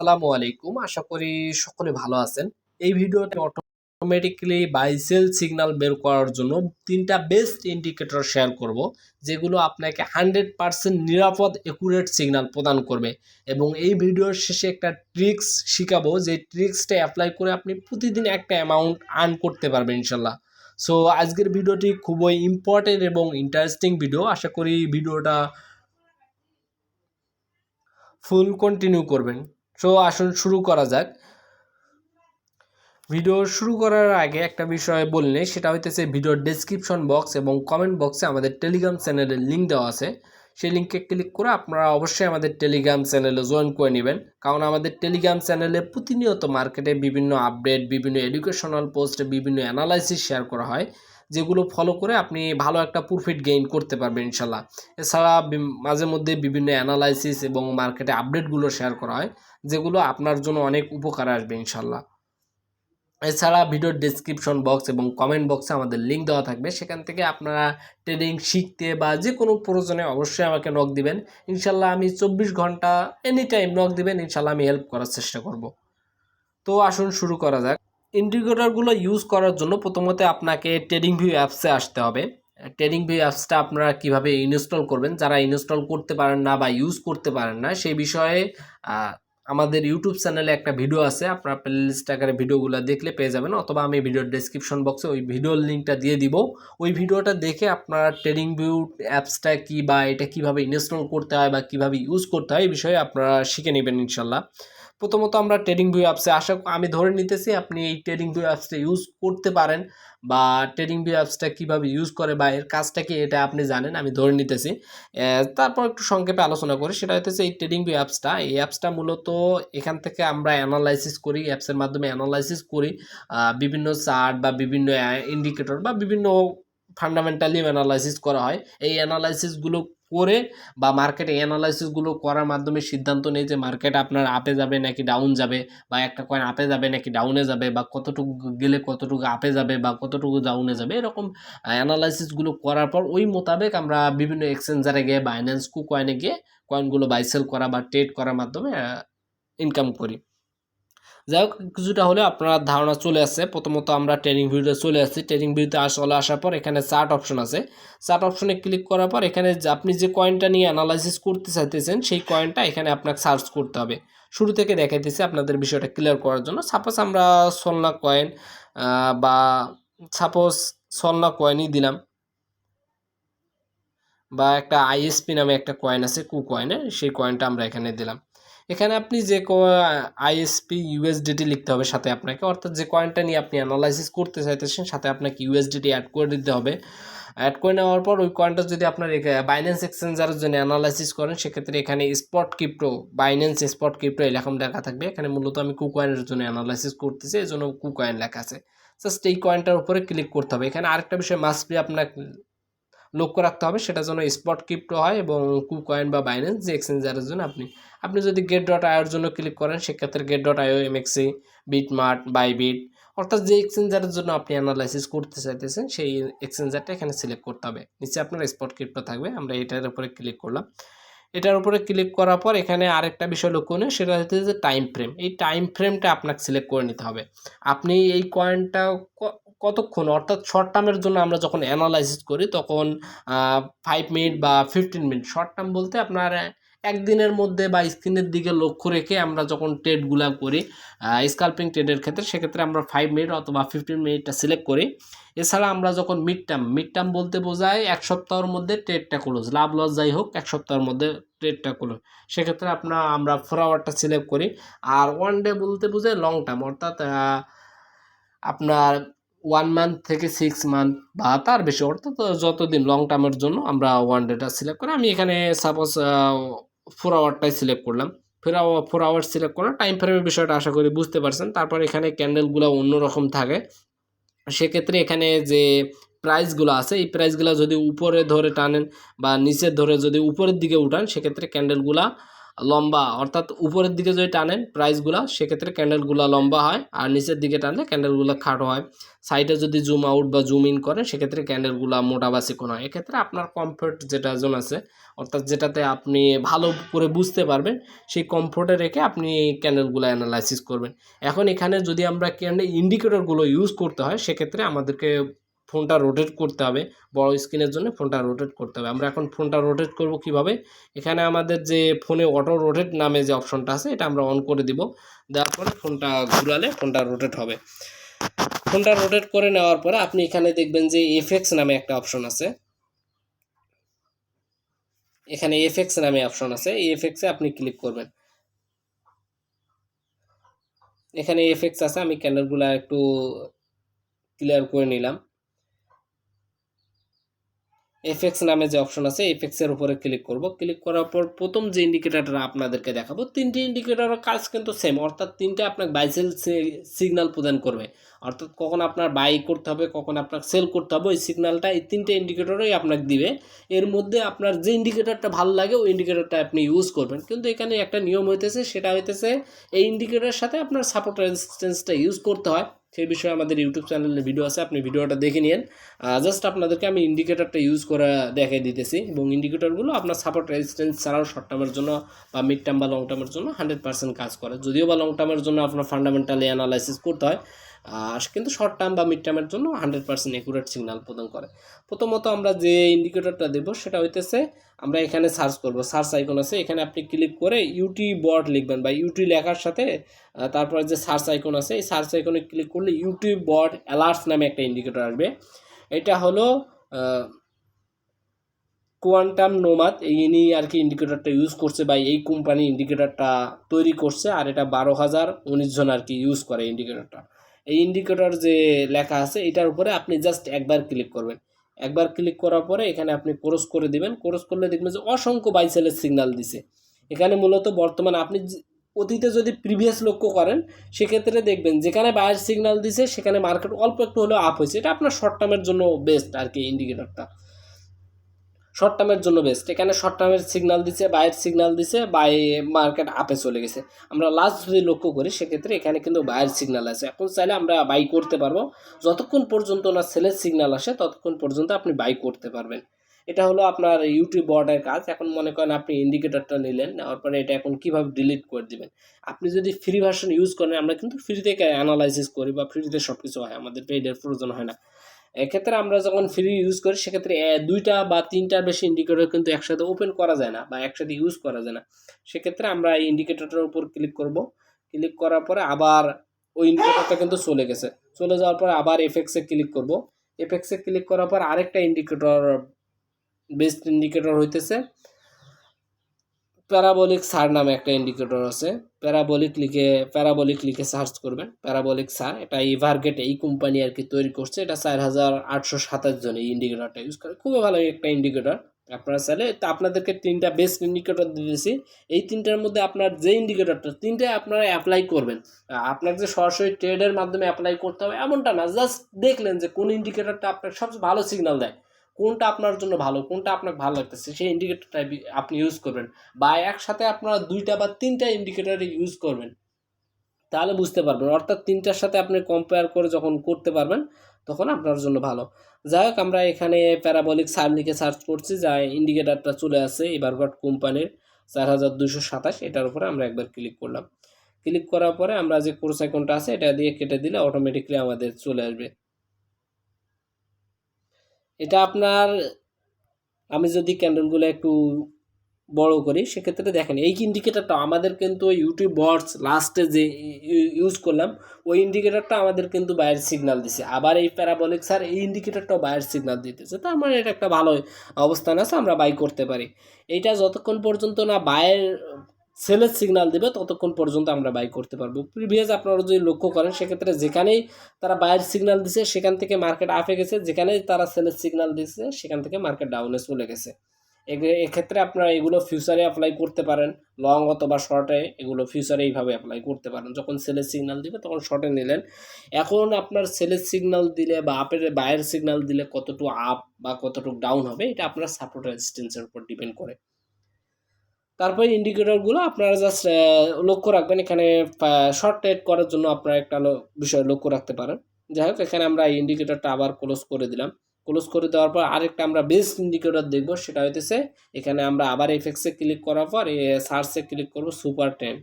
আসসালামু আলাইকুম। আশা করি সকলে ভালো আছেন। এই ভিডিওতে অটোমেটিক্যালি বাই সেল সিগন্যাল বের করার জন্য তিনটা বেস্ট ইন্ডিকেটর শেয়ার করব, যেগুলো আপনাকে হান্ড্রেড পারসেন্ট নিরাপদ একুরেট সিগন্যাল প্রদান করবে। এবং এই ভিডিওর শেষে একটা ট্রিক্স শিখাবো, যে ট্রিক্সটা অ্যাপ্লাই করে আপনি প্রতিদিন একটা অ্যামাউন্ট আর্ন করতে পারবেন ইনশাল্লাহ। সো আজকের ভিডিওটি খুবই ইম্পর্টেন্ট এবং ইন্টারেস্টিং ভিডিও আশা করি ভিডিওটা ফুল কন্টিনিউ করবেন। সো আসুন শুরু করা যাক। ভিডিও শুরু করার আগে একটা বিষয় বললে সেটা হইতেছে ভিডিওর ডেসক্রিপশন বক্স এবং কমেন্ট বক্সে আমাদের টেলিগ্রাম চ্যানেলের লিঙ্ক দেওয়া আছে। সেই লিঙ্কে ক্লিক করে আপনারা অবশ্যই আমাদের টেলিগ্রাম চ্যানেলে জয়েন করে নেবেন। কারণ আমাদের টেলিগ্রাম চ্যানেলে প্রতিনিয়ত মার্কেটে বিভিন্ন আপডেট বিভিন্ন এডুকেশনাল পোস্ট বিভিন্ন অ্যানালাইসিস শেয়ার করা হয়। যেগুলো ফলো করে আপনি ভালো একটা প্রফিট গেইন করতে পারবেন ইনশাল্লাহ। এছাড়া মাঝে মধ্যে বিভিন্ন অ্যানালাইসিস এবং মার্কেটে আপডেটগুলো শেয়ার করা হয়, যেগুলো আপনার জন্য অনেক উপকার আসবে ইনশাল্লাহ। এছাড়া ভিডিওর ডেসক্রিপশন বক্স এবং কমেন্ট বক্সে আমাদের লিঙ্ক দেওয়া থাকবে, সেখান থেকে আপনারা ট্রেডিং শিখতে বা যে কোনো প্রয়োজনে অবশ্যই আমাকে নক দিবেন। ইনশাল্লাহ আমি চব্বিশ ঘণ্টা এনি টাইম নক দিবেন, ইনশাল্লাহ আমি হেল্প করার চেষ্টা করব। তো আসুন শুরু করা যাক। ইন্ডিকেটরগুলো ইউজ করার জন্য প্রথমত আপনাকে ট্রেডিং ভিউ অ্যাপসে আসতে হবে। ট্রেডিং ভিউ অ্যাপসটা আপনারা কীভাবে ইনস্টল করবেন, যারা ইনস্টল করতে পারেন না বা ইউজ করতে পারেন না, সেই বিষয়ে আমাদের ইউটিউব চ্যানেলে একটা ভিডিও আছে, আপনারা প্লেলিস্ট আকারে ভিডিওগুলো দেখলে পেয়ে যাবেন, অথবা আমি ভিডিওর ডেসক্রিপশন বক্সে ওই ভিডিওর লিঙ্কটা দিয়ে দিব। ওই ভিডিওটা দেখে আপনারা ট্রেডিং ভিউ অ্যাপসটা কি বা এটা কীভাবে ইনস্টল করতে হয় বা কীভাবে ইউজ করতে হয়, এই বিষয়ে আপনারা শিখে নেবেন ইনশাল্লাহ। প্রথমত আমরা ট্রেডিং ভিউ অ্যাপসে আশা আমি ধরে নিতেছি আপনি এই ট্রেডিং ভিউ অ্যাপসটা ইউজ করতে পারেন বা ট্রেডিং ভিউ অ্যাপসটা কীভাবে ইউজ করে বা এর কাজটা কি এটা আপনি জানেন, আমি ধরে নিতেছি। তারপর একটু সংক্ষেপে আলোচনা করি, সেটা হইতেছে এই ট্রেডিং ভিউ অ্যাপসটা এই অ্যাপসটা মূলত এখান থেকে আমরা অ্যানালাইসিস করি অ্যাপসের মাধ্যমে অ্যানালাইসিস করি বিভিন্ন চার্ট বা বিভিন্ন ইন্ডিকেটর বা বিভিন্ন ফান্ডামেন্টালি অ্যানালাইসিস করা হয়। এই অ্যানালাইসিসগুলো করে বা মার্কেটে অ্যানালাইসিসগুলো করার মাধ্যমে সিদ্ধান্ত নেই যে মার্কেট আপনার আপে যাবে নাকি ডাউন যাবে বা একটা কয়েন আপে যাবে নাকি ডাউনে যাবে বা কতটুকু গেলে কতটুকু আপে যাবে বা কতটুকু ডাউনে যাবে এরকম অ্যানালাইসিসগুলো করার পর ওই মোতাবেক আমরা বিভিন্ন এক্সচেঞ্জারে গিয়ে বাইন্যান্স কু কয়েনে গিয়ে কয়েনগুলো বাইসেল করা বা ট্রেড করার মাধ্যমে ইনকাম করি। যাই হোক কিছুটা হলে আপনার ধারণা চলে আসছে। প্রথমত আমরা ট্রেনিং ভিউতে চলে আসছি। ট্রেনিং ভিউতে আসলে আসার পর এখানে চার্ট অপশন আছে। চার্ট অপশনে ক্লিক করার পর এখানে আপনি যে কয়েনটা নিয়ে অ্যানালাইসিস করতে চাইতেছেন, সেই কয়েনটা এখানে আপনাকে সার্চ করতে হবে। শুরু থেকে দেখাইতেছি আপনাদের বিষয়টা ক্লিয়ার করার জন্য। সাপোজ আমরা সলনা কয়েন বা সাপোজ সলনা কয়েনই দিলাম। বা একটা আইএসপি নামে একটা কয়েন আছে কু কয়েনের সেই কয়েনটা আমরা এখানে দিলাম। এখানে আপনি যে আইএসপি ইউএসডিটি লিখতে হবে সাথে আপনাকে। অর্থাৎ যে কয়েনটা নিয়ে আপনি অ্যানালাইসিস করতে চাইতেছেন, সাথে আপনাকে ইউএসডিটি অ্যাড করে দিতে হবে। অ্যাড করে নেওয়ার পর ওই কয়েনটা যদি আপনার বাইন্যান্স এক্সচেঞ্জারের জন্য অ্যানালাইসিস করেন, সেক্ষেত্রে এখানে spot crypto Binance spot crypto এরকম লেখা থাকবে। এখানে মূলত আমি কু কয়েনের জন্য অ্যানালাইসিস করতেছি, এই জন্য কু কয়েন লেখা আছে। জাস্ট এই কয়েনটার উপরে ক্লিক করতে হবে। এখানে আরেকটা বিষয় মাস্ট বি আপনার লক্ষ্য রাখতে হবে, সেটা যেন স্পট ক্রিপ্টো হয় এবং কু কয়েন বা বাইন্যান্স যে এক্সচেঞ্জারের জন্য আপনি আপনি যদি গেট ডট আইওর জন্য ক্লিক করেন, সেক্ষেত্রে Gate dot IO MEXC BitMart Bybit অর্থাৎ যে এক্সচেঞ্জারের জন্য আপনি অ্যানালাইসিস করতে চাইতেছেন, সেই এক্সচেঞ্জারটা এখানে সিলেক্ট করতে হবে। নিচে আপনার স্পট ক্রিপ্টো থাকবে, আমরা এটার উপরে ক্লিক করলাম। এটার উপরে ক্লিক করার পর এখানে আরেকটা বিষয় লক্ষ্য লক্ষণীয় সেটা হচ্ছে যে টাইম ফ্রেম এই টাইম ফ্রেমটা আপনাকে সিলেক্ট করে নিতে হবে। আপনি এই কয়েনটা কতক্ষণ? অর্থাৎ শর্ট টার্মের জন্য আমরা যখন অ্যানালাইসিস করি, তখন ফাইভ মিনিট বা ফিফটিন মিনিট শর্ট টার্ম বলতে আপনার একদিনের মধ্যে বা স্ক্রিনের দিকে লক্ষ্য রেখে আমরা যখন ট্রেডগুলো করি স্কাল্পিং ট্রেডের ক্ষেত্রে, সেক্ষেত্রে আমরা ফাইভ মিনিট অথবা ফিফটিন মিনিটটা সিলেক্ট করি। এছাড়া আমরা যখন মিড টার্ম মিড টার্ম বলতে বোঝায় এক সপ্তাহের মধ্যে ট্রেডটা ক্লোজ লাভ লস যাই হোক, এক সপ্তাহের মধ্যে ট্রেডটা ক্লোজ সেক্ষেত্রে আপনার আমরা ফোর আওয়ারটা সিলেক্ট করি। আর ওয়ান ডে বলতে বোঝায় লং টার্ম অর্থাৎ আপনার ওয়ান মান্থ থেকে সিক্স মান্থ বা তার বেশি অর্থাৎ যতদিন লং টার্মের জন্য আমরা ওয়ান ডেটা সিলেক্ট করি, আমি এখানে সাপোজ ফোর আওয়ারটাই সিলেক্ট করলাম। Four hour four hour select করলাম টাইম ফ্রেমের বিষয়টা আশা করি বুঝতে পারছেন। তারপর এখানে ক্যান্ডেলগুলো অন্যরকম থাকে। সেক্ষেত্রে এখানে যে প্রাইসগুলো আছে, এই প্রাইসগুলো যদি উপরে ধরে টানেন বা নিচে ধরে যদি উপরের দিকে উঠান, সেক্ষেত্রে ক্যান্ডেলগুলা লম্বা, অর্থাৎ উপরের দিকে যদি টানেন প্রাইসগুলো সেক্ষেত্রে ক্যান্ডেলগুলো লম্বা হয় আর নিচের দিকে টানলে ক্যান্ডেলগুলো খাটো হয়। সাইডে যদি জুম আউট বা জুম ইন করেন, সেক্ষেত্রে ক্যান্ডেলগুলো মোটা বা চিকন হয়। এক্ষেত্রে আপনার কমফোর্ট যেটা জোন আছে, অর্থাৎ যেটাতে আপনি ভালো করে বুঝতে পারবেন, সেই কমফোর্টে রেখে আপনি ক্যান্ডেলগুলো অ্যানালাইসিস করবেন। এখন এখানে যদি আমরা ক্যান্ডেল ইন্ডিকেটরগুলো ইউজ করতে হয়, সেক্ষেত্রে আমাদেরকে ফোনটা রোটেট করতে হবে। বড় স্ক্রিনের জন্য ফোনটা রোটেট করতে হবে। আমরা এখন ফোনটা রোটেট করব কীভাবে? এখানে আমাদের যে ফোনে অটো রোটেট নামে যে অপশনটা আছে, এটা আমরা অন করে দিব। দেওয়ার পরে ফোনটা ঘুরালে ফোনটা রোটেট হবে। ফোনটা রোটেট করে নেওয়ার পরে আপনি এখানে দেখবেন যে এফএক্স নামে একটা অপশন আছে। এখানে এফএক্স নামে অপশন আছে। এই এফএক্সে আপনি ক্লিক করবেন। এখানে এফএক্স আছে, আমি ক্যান্ডেলগুলো একটু ক্লিয়ার করে নিলাম। এফএক্স নামে যে অপশন আছে এফএক্স এর উপরে ক্লিক করব। ক্লিক করার পর প্রথম যে ইন্ডিকেটরটা আপনাদেরকে দেখাবো, তিনটি ইন্ডিকেটরের কাজ কিন্তু সেম অর্থাৎ তিনটে আপনাকে বাইসেল সিগন্যাল প্রদান করবে। অর্থাৎ কখন আপনার বাই করতে হবে, কখন আপনাকে সেল করতে হবে, ওই সিগন্যালটা এই তিনটে ইন্ডিকেটরই আপনাকে দিবে। এর মধ্যে আপনার যে ইন্ডিকেটরটা ভালো লাগে, ওই ইন্ডিকেটরটা আপনি ইউজ করবেন। কিন্তু এখানে একটা নিয়ম হইতেছে, সেটা হইতেছে এই ইন্ডিকেটরের সাথে আপনার সাপোর্ট রেজিস্ট্যান্সটা ইউজ করতে হয়। সেই বিষয়ে আমাদের ইউটিউব চ্যানেলে ভিডিও আছে, আপনি ভিডিওটা দেখে নিন জাস্ট আপনাদেরকে আমি ইন্ডিকেটারটা ইউজ করে দেখাই দিতেছি এবং ইন্ডিকেটারগুলো আপনার সাপোর্ট রেজিস্ট্যান্স ছাড়াও শর্ট টার্মের জন্য বা মিড টার্ম বা লং টার্মের জন্য হান্ড্রেড পার্সেন্ট কাজ করে। যদিও বা লং টার্মের জন্য আপনার ফান্ডামেন্টালি অ্যানালাইসিস করতে হয় কিন্তু শর্ট টার্ম বা মিড টার্মের জন্য হান্ড্রেড পার্সেন্ট একুরেট সিগনাল প্রদান করে। প্রথমত আমরা যে ইন্ডিকেটরটা দেবো, সেটা হইতেছে আমরা এখানে সার্চ করব। সার্চ আইকন আছে, এখানে আপনি ক্লিক করে ইউটি বর্ড লিখবেন বা ইউটি লেখার সাথে তারপরে যে সার্চ আইকন আছে, এই সার্চ আইকনে ক্লিক করলে ইউটিউব বর্ড অ্যালার্টস নামে একটা ইন্ডিকেটর আসবে। এটা হলো কোয়ান্টাম নোমাদ এই ইনি আর কি ইন্ডিকেটরটা ইউজ করছে বা এই কোম্পানি ইন্ডিকেটরটা তৈরি করছে, আর এটা বারো হাজার উনিশ জন আর কি ইউজ করে ইন্ডিকেটরটা এই ইন্ডিকেটর যে লেখা আছে, এটার উপরে আপনি জাস্ট একবার ক্লিক করবেন। একবার ক্লিক করার পরে এখানে আপনি ক্রস করে দিবেন। ক্রস করলে দেখবেন যে অসংখ্য বাইসেলের সিগনাল দিছে। এখানে মূলত বর্তমান আপনি অতীতে যদি প্রিভিয়াস লক্ষ্য করেন, সেক্ষেত্রে দেখবেন যেখানে বায়ার সিগনাল দিছে, সেখানে মার্কেট অল্প একটু হলেও আপ হয়েছে। এটা আপনার শর্ট টার্মের জন্য বেস্ট আর কি ইন্ডিকেটরটা শর্ট টার্মের জন্য বেস্ট এখানে শর্ট টার্মের সিগনাল দিছে বায়ের সিগন্যাল দিছে বাই মার্কেট আপে চলে গেছে। আমরা লাস্ট যদি লক্ষ্য করি, সেক্ষেত্রে এখানে কিন্তু বায়ের সিগনাল আছে। এখন চাইলে আমরা বাই করতে পারব। যতক্ষণ পর্যন্ত না সেলের সিগনাল আসে, ততক্ষণ পর্যন্ত আপনি বাই করতে পারবেন। এটা হলো আপনার ইউটিউব বর্ডের কাজ। এখন মনে করেন আপনি ইন্ডিকেটরটা নিলেন, নেওয়ার পরে এটা এখন কীভাবে ডিলিট করে দিবেন? আপনি যদি ফ্রি ভার্সন ইউজ করেন, আমরা কিন্তু ফ্রিতে অ্যানালাইসিস করি বা ফ্রিতে সব কিছু হয়। আমাদের পেইডের প্রয়োজন হয় না। এক্ষেত্রে আমরা যখন ফ্রি ইউজ করি, সেক্ষেত্রে দুইটা বা তিনটার বেশি ইন্ডিকেটর কিন্তু একসাথে ওপেন করা যায় না বা একসাথে ইউজ করা যায় না। সেক্ষেত্রে আমরা এই ইন্ডিকেটরটার উপর ক্লিক করব। ক্লিক করার পরে আবার ওই ইন্ডিকেটরটা কিন্তু চলে গেছে। চলে যাওয়ার পরে আবার এফেক্সে ক্লিক করব। এফেক্সে ক্লিক করার পর আরেকটা ইন্ডিকেটর বেস্ট ইন্ডিকেটর হইতেছে। প্যারাবলিক সার নামে একটা ইন্ডিকেটর আছে। প্যারাবলিক লিখে প্যারাবলিক লিখে সার্চ করবেন। প্যারাবলিক সার এটা এই ইভারগেট এই কোম্পানি আর কি তৈরি করছে। এটা চার হাজার আটশো সাতাশ জন এই ইন্ডিকেটরটা ইউজ করে। খুবই ভালো একটা ইন্ডিকেটর আপনারা চাইলে তো আপনাদেরকে তিনটা বেস্ট ইন্ডিকেটর দিয়েছি। এই তিনটার মধ্যে আপনার যে ইন্ডিকেটরটা তিনটাই আপনারা অ্যাপ্লাই করবেন। আপনার যে সরাসরি ট্রেডের মাধ্যমে অ্যাপ্লাই করতে হবে, এমনটা না। জাস্ট দেখলেন যে কোন ইন্ডিকেটরটা আপনার সবচেয়ে ভালো সিগন্যাল দেয়। কোনটা আপনার জন্য ভালো, কোনটা আপনার ভালো লাগতেছে, সেই ইন্ডিকেটরটা আপনি ইউজ করবেন। বা একসাথে আপনারা দুইটা বা তিনটা ইন্ডিকেটার ইউজ করবেন, তাহলে বুঝতে পারবেন। অর্থাৎ তিনটার সাথে আপনি কম্পেয়ার করে যখন করতে পারবেন, তখন আপনার জন্য ভালো। যাই হোক, আমরা এখানে প্যারাবলিক সার লিখে সার্চ করছি, যা ইন্ডিকেটারটা চলে আসে এবারগট কোম্পানির চার হাজার দুশো সাতাশ, এটার উপরে আমরা একবার ক্লিক করলাম। ক্লিক করার পরে আমরা যে কোর্স আইকনটা আছে, এটা দিয়ে কেটে দিলে অটোমেটিকলি আমাদের চলে আসবে। এটা আপনার, আমি যদি ক্যান্ডেলগুলো একটু বড় করি, সেক্ষেত্রে দেখেন, এই ইন্ডিকেটারটা আমাদের কিন্তু ইউটিউব বর্ডস লাস্টে যে ইউজ করলাম, ওই ইন্ডিকেটারটা আমাদের কিন্তু বাইরের সিগনাল দিছে। আবার এই প্যারাবলিক স্যার এই ইন্ডিকেটারটাও বাইরের সিগনাল দিতেছে। তার মানে এটা একটা ভালো অবস্থান আছে, আমরা বাই করতে পারি। এইটা যতক্ষণ পর্যন্ত না বায়ের সেলের সিগনাল দেবে, ততক্ষণ পর্যন্ত আমরা বাই করতে পারব। প্রিভিয়াস আপনারা যদি লক্ষ্য করেন, সেক্ষেত্রে যেখানেই তারা বাইয়ের সিগনাল দিছে, সেখান থেকে মার্কেট আপে গেছে। যেখানেই তারা সেলের সিগনাল দিচ্ছে সেখান থেকে মার্কেট ডাউনে চলে গেছে। এক্ষেত্রে আপনারা এগুলো ফিউচারে অ্যাপ্লাই করতে পারেন। লং অথবা শর্টে এগুলো ফিউচারে এইভাবে অ্যাপ্লাই করতে পারেন। যখন সেলের সিগনাল দিবে, তখন শর্টে নিলেন। এখন আপনার সেলের সিগনাল দিলে বা আপের বায়ের সিগনাল দিলে কতটুকু আপ বা কতটুকু ডাউন হবে, এটা আপনার সাপোর্ট রেজিস্টেন্সের উপর ডিপেন্ড করে। তারপরে ইন্ডিকেটরগুলো আপনারা জাস্ট লক্ষ্য রাখবেন এখানে শর্ট ট্রেড করার জন্য আপনারা একটা বিষয় লক্ষ্য রাখতে পারেন। যাই হোক, এখানে আমরা এই ইন্ডিকেটরটা আবার ক্লোজ করে দিলাম। ক্লোজ করে দেওয়ার পর আরেকটা আমরা বেস্ট ইন্ডিকেটর দেখব, সেটা হইতেছে এখানে আমরা আবার এফেক্সে ক্লিক করার পর এ সার্চে ক্লিক করব সুপার টেন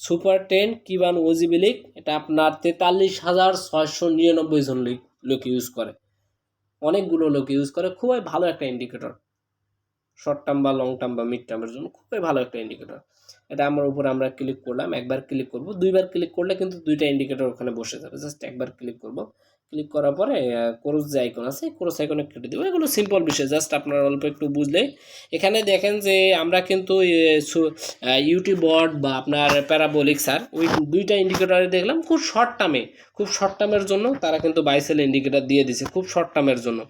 সুপার টেন কিবান ওজিবিলিক এটা আপনার তেতাল্লিশ হাজার ছয়শো নিরানব্বই জন লোক ইউজ করে। অনেকগুলো লোক ইউজ করে খুবই ভালো একটা ইন্ডিকেটর শর্ট টার্ম বা লং টার্ম বা মিড টার্মের জন্য খুবই ভালো একটা ইন্ডিকেটর এটা আমার উপরে আমরা ক্লিক করলাম, একবার ক্লিক করব, দুইবার ক্লিক করলে কিন্তু দুইটা ইন্ডিকেটর ওখানে বসে যাবে। জাস্ট একবার ক্লিক করব। ক্লিক করার পরে ক্রোস যে আইকন আছে ক্রোস আইকনে কেটে দেবো। এগুলো সিম্পল বিষয় জাস্ট আপনারা অল্প একটু বুঝলে এখানে দেখেন যে আমরা কিন্তু ইউটিউব বা আপনার প্যারাবোলিক স্যার ওই দুইটা ইন্ডিকেটরে দেখলাম, খুব শর্ট টার্মে খুব শর্ট টার্মের জন্য তারা কিন্তু বাইসেল ইন্ডিকেটর দিয়ে দিছে, খুব শর্ট টার্মের জন্য।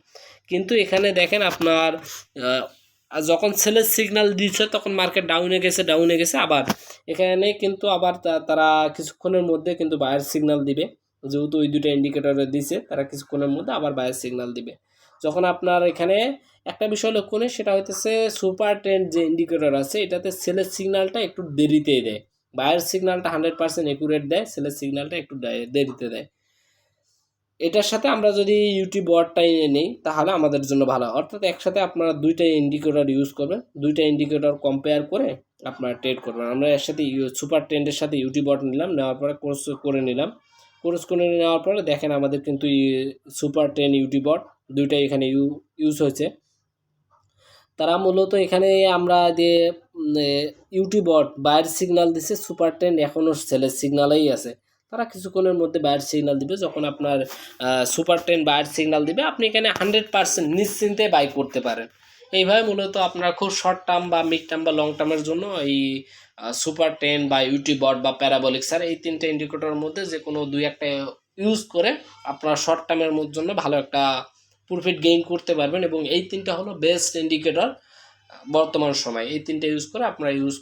কিন্তু এখানে দেখেন আপনার আর যখন সেলের সিগনাল দিচ্ছে, তখন মার্কেট ডাউনে গেছে ডাউনে গেছে, আবার এখানে কিন্তু আবার তারা কিছুক্ষণের মধ্যে কিন্তু বায়ার সিগনাল দিবে। যেহেতু ওই দুটো ইন্ডিকেটরে দিছে, তারা কিছুক্ষণের মধ্যে আবার বায়ার সিগনাল দিবে। যখন আপনার এখানে একটা বিষয় লক্ষ্য নেই সেটা হইতেছে সুপার ট্রেন্ড যে ইন্ডিকেটর আছে, এটাতে সেলের সিগন্যালটা একটু দেরিতে দেয়। বায়ার সিগনালটা হান্ড্রেড পার্সেন্ট একুরেট দেয় সেলের সিগনালটা একটু দেরিতে দেয়। এটার সাথে আমরা যদি ইউটিউব ওয়ার্ডটাই নেই, তাহলে আমাদের জন্য ভালো। অর্থাৎ একসাথে আপনারা দুইটা ইন্ডিকেটর ইউজ করবেন, দুইটা ইন্ডিকেটর কম্পেয়ার করে আপনারা ট্রেড করবেন। আমরা এর সাথে সুপার ট্রেন্ডের সাথে ইউটিউব ওয়ার্ড নিলাম, নেওয়ার পরে কোর্স করে নিলাম। কোর্স করে নেওয়ার পরে দেখেন আমাদের কিন্তু সুপার ট্রেন ইউটিউব ওয়ার্ড দুইটাই এখানে ইউ ইউজ হয়েছে। তারা মূলত এখানে আমরা যে ইউটিউব ওয়ার্ড বাইরের সিগনাল দিছে সুপার ট্রেন এখনও সেলের সিগনালেই আছে। তারা কিছুক্ষণের মধ্যে বাইরের সিগন্যাল দিবে। যখন আপনার সুপার ট্রেন বাইরের সিগন্যাল দিবে, আপনি এখানে হান্ড্রেড পার্সেন্ট নিশ্চিন্তে বাই করতে পারেন। এইভাবে মূলত আপনার খুব শর্ট টার্ম বা মিড টার্ম বা লং টার্মের জন্য এই সুপার টেন বা ইউটিউব বট বা প্যারাবলিক স্যার এই তিনটে ইন্ডিকেটরের মধ্যে যে কোনো দুই একটা ইউজ করে আপনার শর্ট টার্মের জন্য ভালো একটা প্রফিট গেইন করতে পারবেন এবং এই তিনটা হলো বেস্ট ইন্ডিকেটর বর্তমান সময়। এই তিনটে ইউজ করে আপনারা ইউজ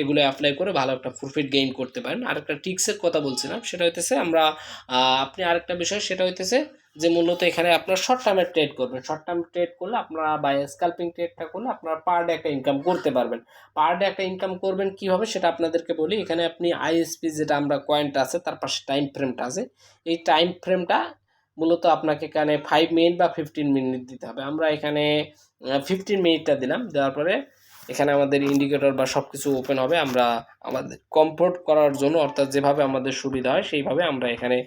এগুলো অ্যাপ্লাই করে ভালো একটা প্রফিট গেইন করতে পারেন। আরেকটা টিক্সের কথা বলছিলাম, সেটা হইতেছে আমরা আপনি আরেকটা বিষয়, সেটা হইতেছে যে মূলত এখানে আপনার শর্ট টার্মে ট্রেড করবেন। শর্ট টার্ম ট্রেড করলে আপনারা বা স্কাল্পিং ট্রেডটা করলে আপনারা পার ডে একটা ইনকাম করতে পারবেন। পার ডে একটা ইনকাম করবেন কীভাবে সেটা আপনাদেরকে বলি, এখানে আপনি আইএসপি যেটা আমরা কয়েনটা আছে, তার পাশে টাইম ফ্রেমটা আছে। এই টাইম ফ্রেমটা মূলত আপনাকে এখানে ফাইভ মিনিট বা ফিফটিন মিনিট দিতে হবে। আমরা এখানে ফিফটিন মিনিটটা দিলাম। দেওয়ার পরে এখানে আমাদের ইন্ডিকেটর বা সব কিছু ওপেন হবে। আমরা আমাদের কমফোর্ট করার জন্য, অর্থাৎ যেভাবে আমাদের সুবিধা হয়, সেইভাবে আমরা এখানে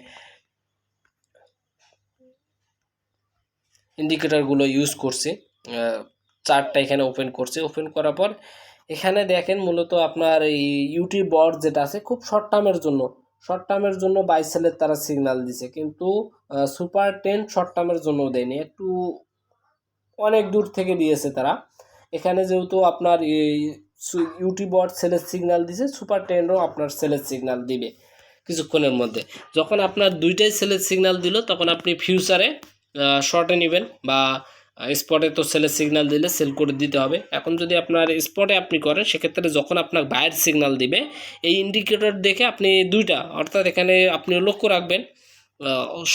ইন্ডিকেটরগুলো ইউজ করছি। চার্টটা এখানে ওপেন করছি। ওপেন করার পর এখানে দেখেন মূলত আপনার এই ইউটিউব বট যেটা আছে, খুব শর্ট টার্মের জন্য। শর্ট টার্মের জন্য বাই সেলের তারা সিগনাল দিছে। কিন্তু সুপার টেন শর্ট টার্মের জন্য দেয়নি। একটু অনেক দূর থেকে দিয়েছে তারা। এখানে যেহেতু আপনার ইউটিউব বট সেলের সিগন্যাল দিছে সুপার টেনও আপনার সেলের সিগনাল দিবে কিছুক্ষণের মধ্যে। যখন আপনার দুইটাই সেলের সিগনাল দিল, তখন আপনি ফিউচারে শর্টে নেবেন বা স্পটে তো সেলের সিগনাল দিলে সেল করে দিতে হবে। এখন যদি আপনার স্পটে আপনি করেন, সেক্ষেত্রে যখন আপনার বাইরের সিগনাল দিবে, এই ইন্ডিকেটর দেখে আপনি দুইটা, অর্থাৎ এখানে আপনি লক্ষ্য রাখবেন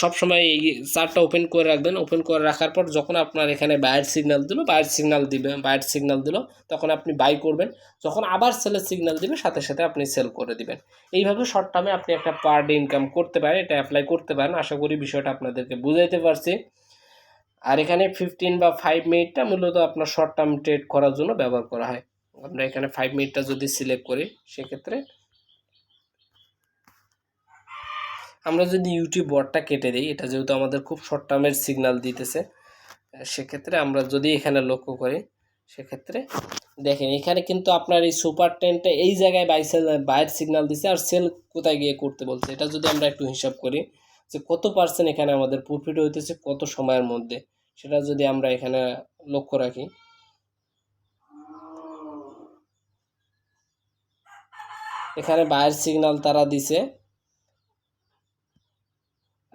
সব সময় এই চারটা ওপেন করে রাখবেন। ওপেন করে রাখার পর যখন আপনার এখানে বাইরের সিগনাল দিল বাইরের সিগনাল দিবে বাইরের সিগনাল দিল, তখন আপনি বাই করবেন। যখন আবার সেলের সিগন্যাল দিবে, সাথে সাথে আপনি সেল করে দিবেন। এইভাবে শর্ট টার্মে আপনি একটা পার ডে ইনকাম করতে পারেন, এটা অ্যাপ্লাই করতে পারেন। আশা করি বিষয়টা আপনাদেরকে বুঝাইতে পারছি। আর এখানে ফিফটিন বা ফাইভ মিনিটটা মূলত আপনার শর্ট টার্ম ট্রেড করার জন্য ব্যবহার করা হয়। আমরা এখানে ফাইভ মিনিটটা যদি সিলেক্ট করি, সেক্ষেত্রে আমরা যদি ইউটিউব বটটা কেটে দিই, এটা যেহেতু আমাদের খুব শর্ট টার্মের সিগনাল দিতেছে, সেক্ষেত্রে আমরা যদি এখানে লক্ষ্য করি, সেক্ষেত্রে দেখেন, এখানে কিন্তু আপনার এই সুপার টেনটা এই জায়গায় বাই সেল বাইর সিগন্যাল দিছে আর সেল কোথায় গিয়ে করতে বলছে। এটা যদি আমরা একটু হিসাব করি, যে কত পার্সেন্ট এখানে আমাদের প্রফিট হইতেছে কত সময়ের মধ্যে। সেটা যদি আমরা এখানে লক্ষ্য রাখি। এখানে বায়ের সিগন্যাল তারা দিছে।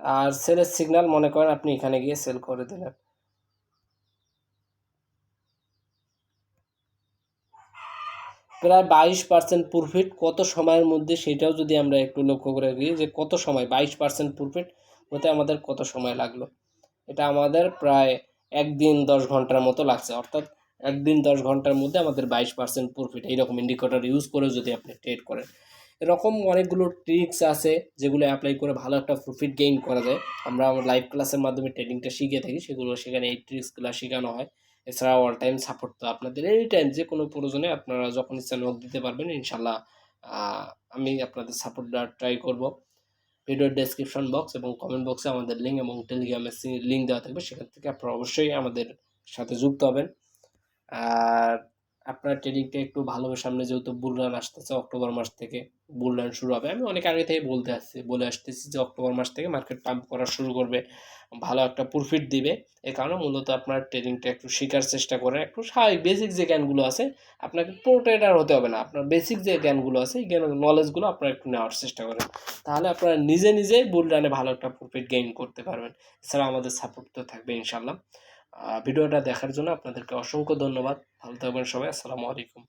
আর সেলের সিগন্যাল মনে করেন আপনি এখানে গিয়ে সেল করে দিলেন। প্রায় বাইশ পার্সেন্ট প্রফিট কত সময়ের মধ্যে সেটাও যদি আমরা একটু লক্ষ্য করে রাখি যে কত সময়, বাইশ পার্সেন্ট প্রফিট হতে আমাদের কত সময় লাগল। এটা আমাদের প্রায় একদিন দশ ঘণ্টার মতো লাগছে। অর্থাৎ একদিন দশ ঘণ্টার মধ্যে আমাদের বাইশ পার্সেন্ট প্রফিট এইরকম ইন্ডিকেটর ইউজ করে যদি আপনি ট্রেড করেন। এরকম অনেকগুলো ট্রিক্স আছে যেগুলো অ্যাপ্লাই করে ভালো একটা প্রফিট গেইন করা যায়। আমরা আমার লাইভ ক্লাসের মাধ্যমে ট্রেডিংটা শিখে থাকি, সেগুলো সেখানে এই ট্রিক্সগুলো শেখানো হয়। এছাড়া অল টাইম সাপোর্ট তো আপনাদের এনি টাইম যে কোনো প্রয়োজনে আপনারা যখন ইচ্ছা নক দিতে পারবেন ইনশাল্লাহ আমি আপনাদের সাপোর্ট দেওয়ার ট্রাই করব। ভিডিওর ডেসক্রিপশন বক্স এবং কমেন্ট বক্সে আমাদের লিঙ্ক এবং টেলিগ্রামের লিঙ্ক দেওয়া থাকবে। সেখান থেকে আপনারা অবশ্যই আমাদের সাথে যুক্ত হবেন। আর আপনার ট্রেডিংটা একটু ভালোভাবে সামনে যেহেতু বুলরান আসতেছে অক্টোবর মাস থেকে বুলরান শুরু হবে। আমি অনেক আগে থেকে বলতে আসছি, বলে আসতেছি যে অক্টোবর মাস থেকে মার্কেট পাম্প করা শুরু করবে। ভালো একটা প্রফিট দিবে। এ কারণে মূলত আপনার ট্রেডিংটা একটু শেখার চেষ্টা করেন একটু স্বাভাবিক বেসিক যে জ্ঞানগুলো আছে, আপনাকে প্রো ট্রেডার হতে হবে না। আপনার বেসিক যে জ্ঞানগুলো আছে, এই জ্ঞান নলেজগুলো আপনারা একটু নেওয়ার চেষ্টা করেন। তাহলে আপনারা নিজে নিজেই বুল রানে ভালো একটা প্রফিট গেইন করতে পারবেন। এছাড়া আমাদের সাপোর্ট তো থাকবে ইনশাল্লাহ ভিডিওটা দেখার জন্য আপনাদেরকে অসংখ্য ধন্যবাদ। ভালো থাকবেন সবাই আসসালামু আলাইকুম।